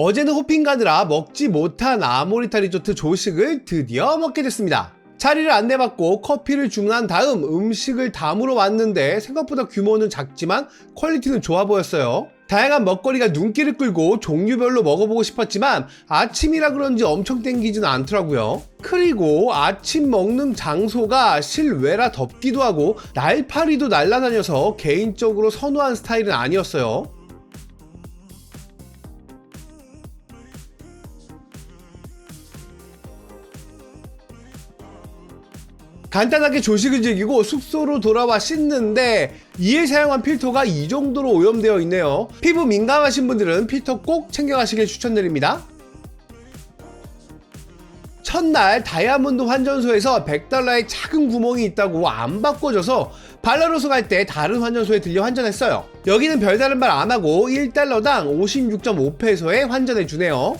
어제는 호핑 가느라 먹지 못한 아모리타 리조트 조식을 드디어 먹게 됐습니다. 자리를 안내받고 커피를 주문한 다음 음식을 담으러 왔는데 생각보다 규모는 작지만 퀄리티는 좋아 보였어요. 다양한 먹거리가 눈길을 끌고 종류별로 먹어보고 싶었지만 아침이라 그런지 엄청 땡기지는 않더라고요. 그리고 아침 먹는 장소가 실외라 덥기도 하고 날파리도 날아다녀서 개인적으로 선호한 스타일은 아니었어요. 간단하게 조식을 즐기고 숙소로 돌아와 씻는데 이에 사용한 필터가 이 정도로 오염되어 있네요. 피부 민감하신 분들은 필터 꼭 챙겨가시길 추천드립니다. 첫날 다이아몬드 환전소에서 100달러의 작은 구멍이 있다고 안 바꿔줘서 발라로스 갈 때 다른 환전소에 들려 환전했어요. 여기는 별다른 말 안 하고 1달러당 56.5페소에 환전해 주네요.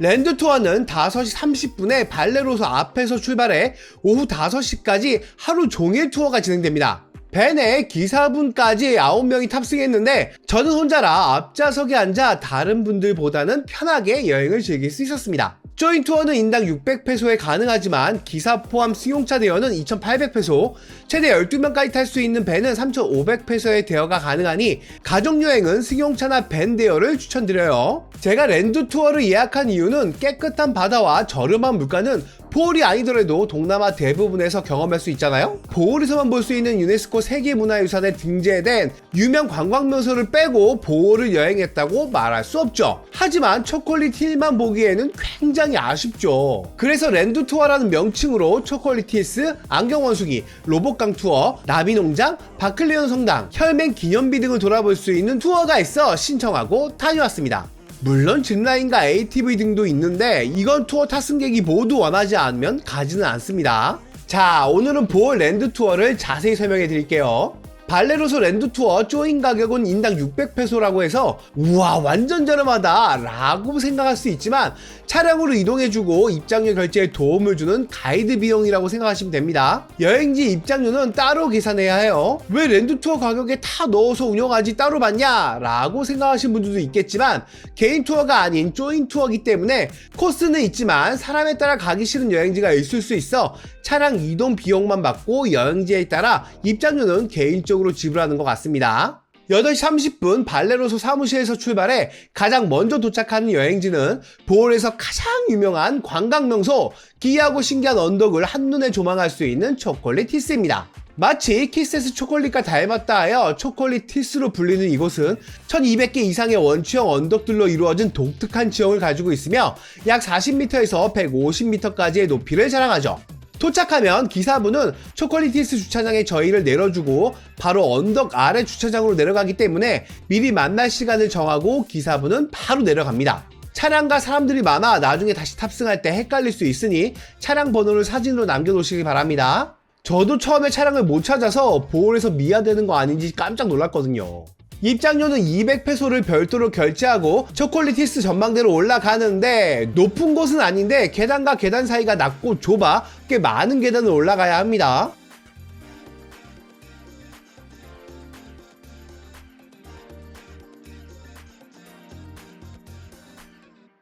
랜드 투어는 5시 30분에 발레로서 앞에서 출발해 오후 5시까지 하루 종일 투어가 진행됩니다. 벤에 기사분까지 9명이 탑승했는데 저는 혼자라 앞좌석에 앉아 다른 분들보다는 편하게 여행을 즐길 수 있었습니다. 조인 투어는 인당 600페소에 가능하지만 기사 포함 승용차 대여는 2,800페소, 최대 12명까지 탈 수 있는 벤은 3,500페소의 대여가 가능하니 가족여행은 승용차나 벤 대여를 추천드려요. 제가 랜드 투어를 예약한 이유는 깨끗한 바다와 저렴한 물가는 보홀이 아니더라도 동남아 대부분에서 경험할 수 있잖아요? 보홀에서만 볼 수 있는 유네스코 세계문화유산에 등재된 유명 관광명소를 빼고 보홀을 여행했다고 말할 수 없죠. 하지만 초콜릿 힐만 보기에는 굉장히 아쉽죠. 그래서 랜드 투어라는 명칭으로 초콜릿 힐스, 안경 원숭이, 로봇강 투어, 나비 농장, 바클레온 성당, 혈맹 기념비 등을 돌아볼 수 있는 투어가 있어 신청하고 다녀왔습니다. 물론 짚라인과 ATV 등도 있는데 이건 투어 탑승객이 모두 원하지 않으면 가지는 않습니다. 자 오늘은 보홀 랜드 투어를 자세히 설명해 드릴게요. 발레로소 랜드 투어 조인 가격은 인당 600페소라고 해서 우와 완전 저렴하다 라고 생각할 수 있지만 차량으로 이동해주고 입장료 결제에 도움을 주는 가이드 비용이라고 생각하시면 됩니다. 여행지 입장료는 따로 계산해야 해요. 왜 랜드 투어 가격에 다 넣어서 운영하지 따로 받냐 라고 생각하시는 분들도 있겠지만 개인 투어가 아닌 조인 투어기 때문에 코스는 있지만 사람에 따라 가기 싫은 여행지가 있을 수 있어 차량 이동 비용만 받고 여행지에 따라 입장료는 개인적으로 지불하는 것 같습니다. 8시 30분 발레로소 사무실에서 출발해 가장 먼저 도착하는 여행지는 보홀에서 가장 유명한 관광명소 기이하고 신기한 언덕을 한눈에 조망할 수 있는 초콜릿 티스입니다. 마치 키세스 초콜릿과 닮았다 하여 초콜릿 티스로 불리는 이곳은 1200개 이상의 원추형 언덕들로 이루어진 독특한 지형을 가지고 있으며 약 40m에서 150m까지의 높이를 자랑하죠. 도착하면 기사분은 초콜릿티스 주차장에 저희를 내려주고 바로 언덕 아래 주차장으로 내려가기 때문에 미리 만날 시간을 정하고 기사분은 바로 내려갑니다. 차량과 사람들이 많아 나중에 다시 탑승할 때 헷갈릴 수 있으니 차량 번호를 사진으로 남겨놓으시기 바랍니다. 저도 처음에 차량을 못 찾아서 보홀에서 미아되는 거 아닌지 깜짝 놀랐거든요. 입장료는 200페소를 별도로 결제하고 초콜릿티스 전망대로 올라가는데 높은 곳은 아닌데 계단과 계단 사이가 낮고 좁아 꽤 많은 계단을 올라가야 합니다.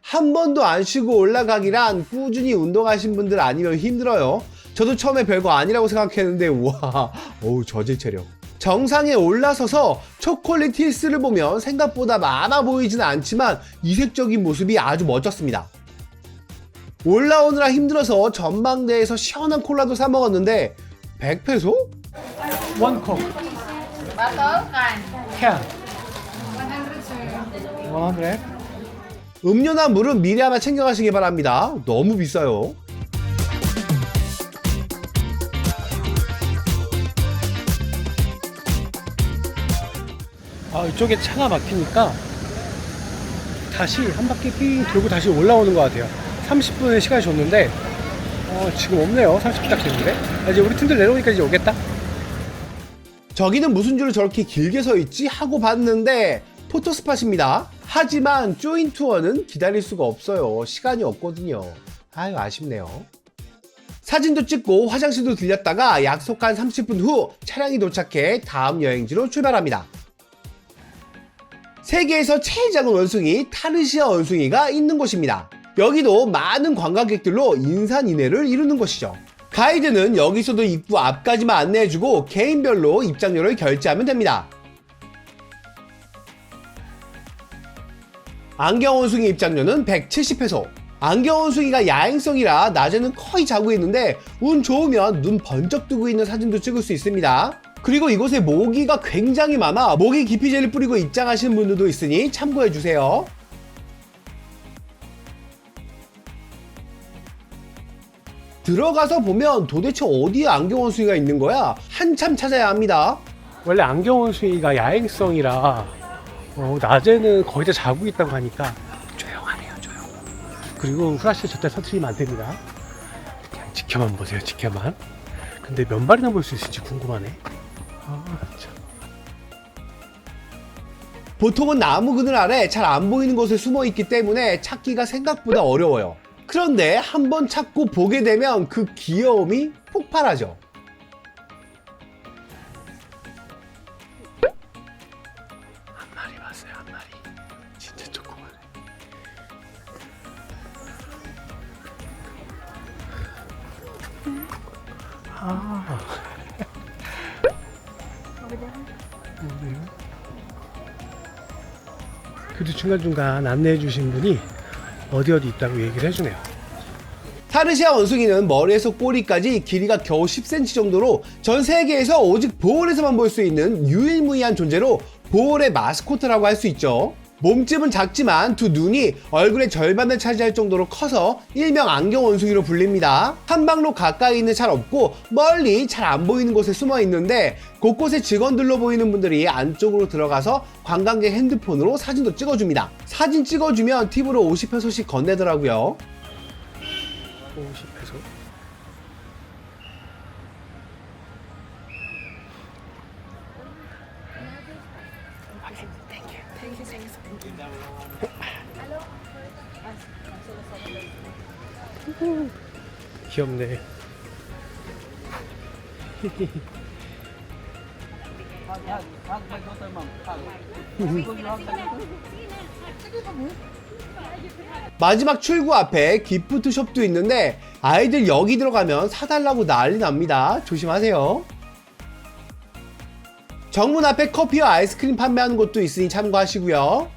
한 번도 안 쉬고 올라가기란 꾸준히 운동하신 분들 아니면 힘들어요. 저도 처음에 별거 아니라고 생각했는데 우와 어우 저질 체력. 정상에 올라서서 초콜릿 힐스를 보면 생각보다 많아 보이진 않지만 이색적인 모습이 아주 멋졌습니다. 올라오느라 힘들어서 전망대에서 시원한 콜라도 사 먹었는데 100페소? One Coke. Bottle can. Can. 100 sir. 100. 음료나 물은 미리 하나 챙겨가시기 바랍니다. 너무 비싸요. 아, 이쪽에 차가 막히니까 다시 한 바퀴 삥 돌고 다시 올라오는 것 같아요. 30분의 시간이 줬는데 어, 지금 없네요. 30분 딱 됐는데. 아, 이제 우리 팀들 내려오니까 이제 오겠다. 저기는 무슨 줄을 저렇게 길게 서 있지 하고 봤는데 포토스팟입니다. 하지만 조인 투어는 기다릴 수가 없어요. 시간이 없거든요. 아유 아쉽네요. 사진도 찍고 화장실도 들렸다가 약속한 30분 후 차량이 도착해 다음 여행지로 출발합니다. 세계에서 제일 작은 원숭이 타르시아 원숭이가 있는 곳입니다. 여기도 많은 관광객들로 인산인해를 이루는 곳이죠. 가이드는 여기서도 입구 앞까지만 안내해주고 개인별로 입장료를 결제하면 됩니다. 안경원숭이 입장료는 170페소. 안경원숭이가 야행성이라 낮에는 거의 자고 있는데 운 좋으면 눈 번쩍 뜨고 있는 사진도 찍을 수 있습니다. 그리고 이곳에 모기가 굉장히 많아 모기 기피 젤리 뿌리고 입장하시는 분들도 있으니 참고해주세요. 들어가서 보면 도대체 어디에 안경 원숭이가 있는 거야? 한참 찾아야 합니다. 원래 안경 원숭이가 야행성이라 어, 낮에는 거의 다 자고 있다고 하니까 조용하네요 조용 그리고 후라시 절대 터트리면 안 됩니다 그냥 지켜만 보세요 지켜만 근데 몇 마리나 볼 수 있을지 궁금하네. 보통은 나무 그늘 아래 잘 안 보이는 곳에 숨어 있기 때문에 찾기가 생각보다 어려워요. 그런데 한번 찾고 보게 되면 그 귀여움이 폭발하죠. 그래도 중간중간 안내해 주신 분이 어디 어디 있다고 얘기를 해주네요 타르시아 원숭이는 머리에서 꼬리까지 길이가 겨우 10cm 정도로 전 세계에서 오직 보홀에서만 볼 수 있는 유일무이한 존재로 보홀의 마스코트라고 할 수 있죠. 몸집은 작지만 두 눈이 얼굴의 절반을 차지할 정도로 커서 일명 안경 원숭이로 불립니다. 탐방로 가까이 있는 잘 없고 멀리 잘 안 보이는 곳에 숨어 있는데 곳곳에 직원들로 보이는 분들이 안쪽으로 들어가서 관광객 핸드폰으로 사진도 찍어줍니다. 사진 찍어주면 팁으로 50페소씩 건네더라고요. 50 귀엽네. 마지막 출구 앞에 기프트숍도 있는데 아이들 여기 들어가면 사달라고 난리 납니다. 조심하세요. 정문 앞에 커피와 아이스크림 판매하는 곳도 있으니 참고하시고요.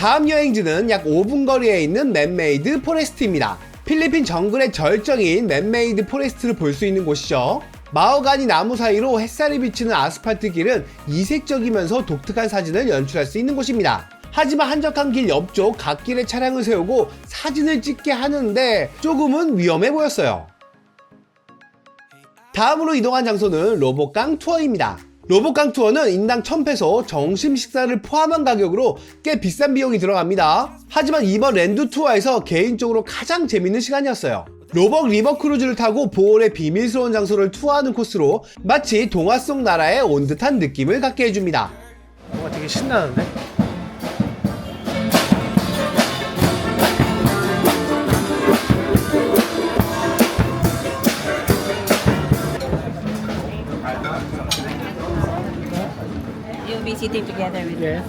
다음 여행지는 약 5분 거리에 있는 맨메이드 포레스트입니다. 필리핀 정글의 절정인 맨메이드 포레스트를 볼 수 있는 곳이죠. 마어가니 나무 사이로 햇살이 비치는 아스팔트 길은 이색적이면서 독특한 사진을 연출할 수 있는 곳입니다. 하지만 한적한 길 옆쪽 갓길에 차량을 세우고 사진을 찍게 하는데 조금은 위험해 보였어요. 다음으로 이동한 장소는 로봇강 투어입니다. 로봇강 투어는 인당 1000페소 정심 식사를 포함한 가격으로 꽤 비싼 비용이 들어갑니다. 하지만 이번 랜드 투어에서 개인적으로 가장 재밌는 시간이었어요. 로벅 리버 크루즈를 타고 보홀의 비밀스러운 장소를 투어하는 코스로 마치 동화 속 나라에 온 듯한 느낌을 갖게 해줍니다. 뭔가 되게 신나는데? Together with 예.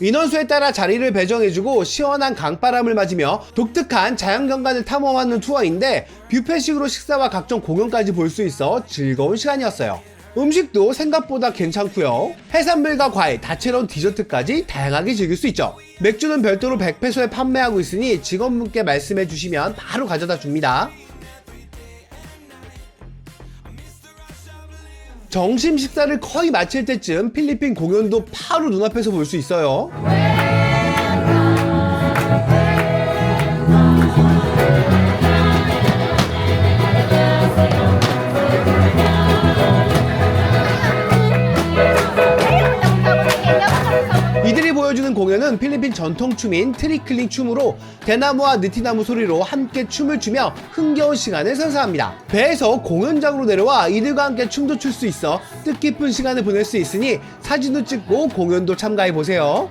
인원수에 따라 자리를 배정해주고 시원한 강바람을 맞으며 독특한 자연경관을 탐험하는 투어인데 뷔페식으로 식사와 각종 공연까지 볼 수 있어 즐거운 시간이었어요. 음식도 생각보다 괜찮고요. 해산물과 과일, 다채로운 디저트까지 다양하게 즐길 수 있죠. 맥주는 별도로 100페소에 판매하고 있으니 직원분께 말씀해 주시면 바로 가져다 줍니다. 점심 식사를 거의 마칠 때쯤 필리핀 공연도 바로 눈앞에서 볼 수 있어요. 전통 춤인 트리클링 춤으로 대나무와 느티나무 소리로 함께 춤을 추며 흥겨운 시간을 선사합니다. 배에서 공연장으로 내려와 이들과 함께 춤도 출 수 있어 뜻깊은 시간을 보낼 수 있으니 사진도 찍고 공연도 참가해 보세요.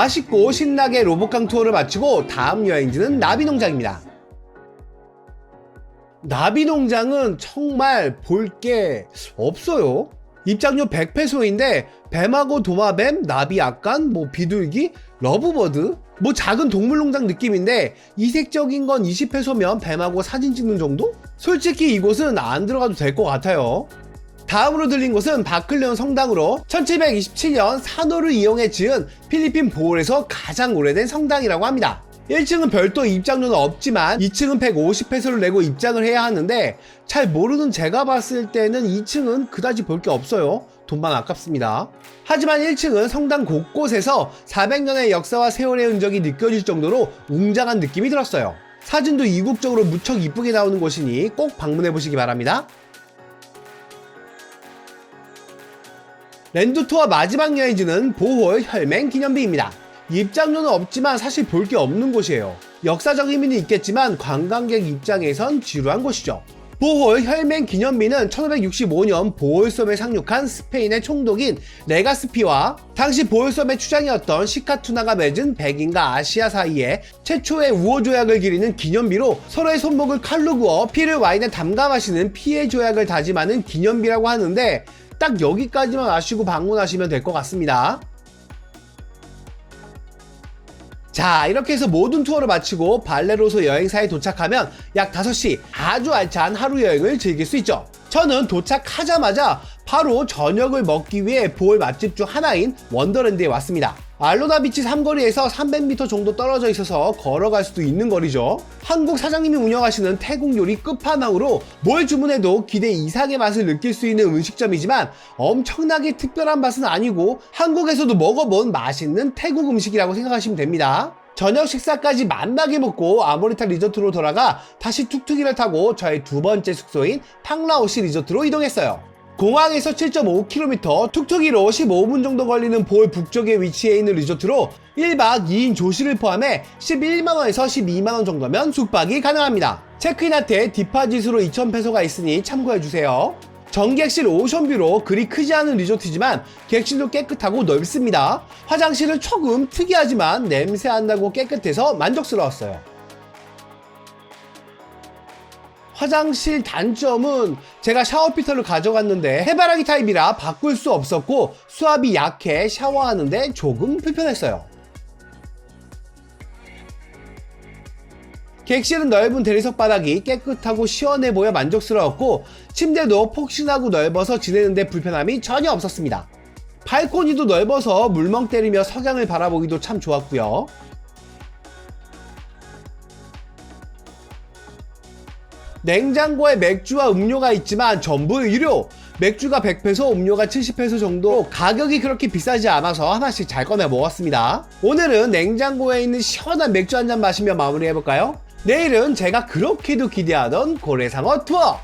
맛있고 신나게 로봇강 투어를 마치고 다음 여행지는 나비농장입니다. 나비농장은 정말 볼 게 없어요. 입장료 100페소인데 뱀하고 도마뱀, 나비 약간, 뭐 비둘기, 러브버드, 뭐 작은 동물농장 느낌인데 이색적인 건 20페소면 뱀하고 사진 찍는 정도? 솔직히 이곳은 안 들어가도 될 것 같아요. 다음으로 들린 곳은 바클레온 성당으로 1727년 산호를 이용해 지은 필리핀 보홀에서 가장 오래된 성당이라고 합니다. 1층은 별도 입장료는 없지만 2층은 150페소를 내고 입장을 해야 하는데 잘 모르는 제가 봤을 때는 2층은 그다지 볼 게 없어요. 돈만 아깝습니다. 하지만 1층은 성당 곳곳에서 400년의 역사와 세월의 흔적이 느껴질 정도로 웅장한 느낌이 들었어요. 사진도 이국적으로 무척 이쁘게 나오는 곳이니 꼭 방문해 보시기 바랍니다. 랜드 투어 마지막 여행지는 보홀 혈맹 기념비입니다. 입장료는 없지만 사실 볼 게 없는 곳이에요. 역사적 의미는 있겠지만 관광객 입장에선 지루한 곳이죠. 보홀 혈맹 기념비는 1565년 보홀섬에 상륙한 스페인의 총독인 레가스피와 당시 보홀섬의 추장이었던 시카투나가 맺은 백인과 아시아 사이에 최초의 우호 조약을 기리는 기념비로 서로의 손목을 칼로 구워 피를 와인에 담가 마시는 피해 조약을 다짐하는 기념비라고 하는데 딱 여기까지만 아시고 방문하시면 될 것 같습니다. 자, 이렇게 해서 모든 투어를 마치고 발레로소 여행사에 도착하면 약 5시 아주 알찬 하루 여행을 즐길 수 있죠. 저는 도착하자마자 바로 저녁을 먹기 위해 보올 맛집 중 하나인 원더랜드에 왔습니다. 알로나 비치 삼거리에서 300m 정도 떨어져 있어서 걸어갈 수도 있는 거리죠. 한국 사장님이 운영하시는 태국 요리 끝판왕으로 뭘 주문해도 기대 이상의 맛을 느낄 수 있는 음식점이지만 엄청나게 특별한 맛은 아니고 한국에서도 먹어본 맛있는 태국 음식이라고 생각하시면 됩니다. 저녁 식사까지 만나게 먹고 아모리타 리조트로 돌아가 다시 툭툭이를 타고 저의 두 번째 숙소인 탕라오시 리조트로 이동했어요. 공항에서 7.5km, 툭툭이로 15분 정도 걸리는 볼 북쪽에 위치해 있는 리조트로 1박 2인 조식을 포함해 11만원에서 12만원 정도면 숙박이 가능합니다. 체크인한테 디파짓으로 2,000페소가 있으니 참고해주세요. 전객실 오션뷰로 그리 크지 않은 리조트지만 객실도 깨끗하고 넓습니다. 화장실은 조금 특이하지만 냄새 안 나고 깨끗해서 만족스러웠어요. 화장실 단점은 제가 샤워피터를 가져갔는데 해바라기 타입이라 바꿀 수 없었고 수압이 약해 샤워하는데 조금 불편했어요. 객실은 넓은 대리석 바닥이 깨끗하고 시원해 보여 만족스러웠고 침대도 폭신하고 넓어서 지내는데 불편함이 전혀 없었습니다. 발코니도 넓어서 물멍 때리며 석양을 바라보기도 참 좋았고요. 냉장고에 맥주와 음료가 있지만 전부 유료. 맥주가 100페소, 음료가 70페소 정도 가격이 그렇게 비싸지 않아서 하나씩 잘 꺼내 먹었습니다. 오늘은 냉장고에 있는 시원한 맥주 한 잔 마시며 마무리해볼까요? 내일은 제가 그렇게도 기대하던 고래상어 투어!